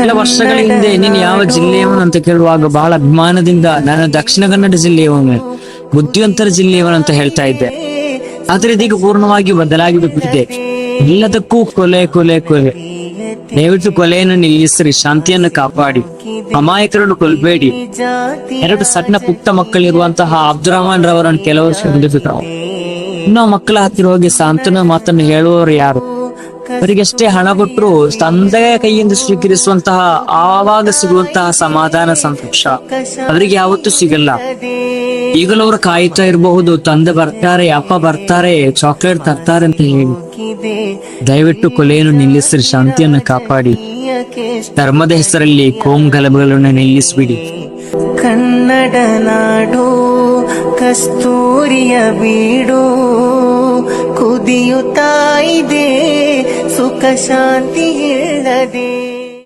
ಕೆಲ ವರ್ಷಗಳ ಹಿಂದೆ ನೀನ್ ಯಾವ ಜಿಲ್ಲೆಯವನು ಅಂತ ಕೇಳುವಾಗ ಬಹಳ ಅಭಿಮಾನದಿಂದ ನಾನು ದಕ್ಷಿಣ ಕನ್ನಡ ಜಿಲ್ಲೆಯವನು ಬುದ್ಧಿವಂತರ ಜಿಲ್ಲೆಯವನು ಅಂತ ಹೇಳ್ತಾ ಇದ್ದೆ. ಆದ್ರೆ ಇದೀಗ ಪೂರ್ಣವಾಗಿ ಬದಲಾಗಿ ಬಿಟ್ಟಿದೆ. ಎಲ್ಲದಕ್ಕೂ ಕೊಲೆ ಕೊಲೆ ಕೊಲೆ. ದಯವಿಟ್ಟು ಕೊಲೆಯನ್ನು ನಿಲ್ಲಿಸಿರಿ, ಶಾಂತಿಯನ್ನು ಕಾಪಾಡಿ. ಅಮಾಯಕರನ್ನು ಕೊಲ್ಬೇಡಿ. ಎರಡು ಸಣ್ಣ ಪುಟ್ಟ ಮಕ್ಕಳಿರುವಂತಹ ಅಬ್ದುಲ್ ರಹಮಾನ್ ರವರನ್ನು ಕೆಲವರು ಇನ್ನೂ ಮಕ್ಕಳ ಹತ್ತಿರ ಹೋಗಿ ಸಾಂತ್ವನ ಮಾತನ್ನು ಹೇಳುವವರು ಯಾರು? ಅವರಿಗೆಷ್ಟೇ ಹಣ ಕೊಟ್ಟರು ತಂದೆಯ ಕೈಯಿಂದ ಸ್ವೀಕರಿಸುವಂತಹ ಆವಾಗ ಸಿಗುವಂತಹ ಸಮಾಧಾನ ಸಂತೋಷ ಅವರಿಗೆ ಯಾವತ್ತೂ ಸಿಗಲ್ಲ. ಈಗಲೂ ಅವರು ಕಾಯ್ತಾ ಇರಬಹುದು, ತಂದೆ ಬರ್ತಾರೆ, ಅಪ್ಪ ಬರ್ತಾರೆ ಚಾಕ್ಲೇಟ್ ತರ್ತಾರೆ ಅಂತ ಹೇಳಿ. ದಯವಿಟ್ಟು ಕೊಲೆಯನ್ನು ನಿಲ್ಲಿಸಿರಿ, ಶಾಂತಿಯನ್ನು ಕಾಪಾಡಿ. ಧರ್ಮದ ಹೆಸರಲ್ಲಿ ಕೋಮ್ ಗಲಭೆಗಳನ್ನು ನಿಲ್ಲಿಸಿಬಿಡಿ. ಕನ್ನಡ ನಾಡು, ಕಸ್ತೂರಿಯ ಬೀಡು, ಕುದಿಯುತ್ತಾ ಇದೆ. லோக சாந்தி இழதே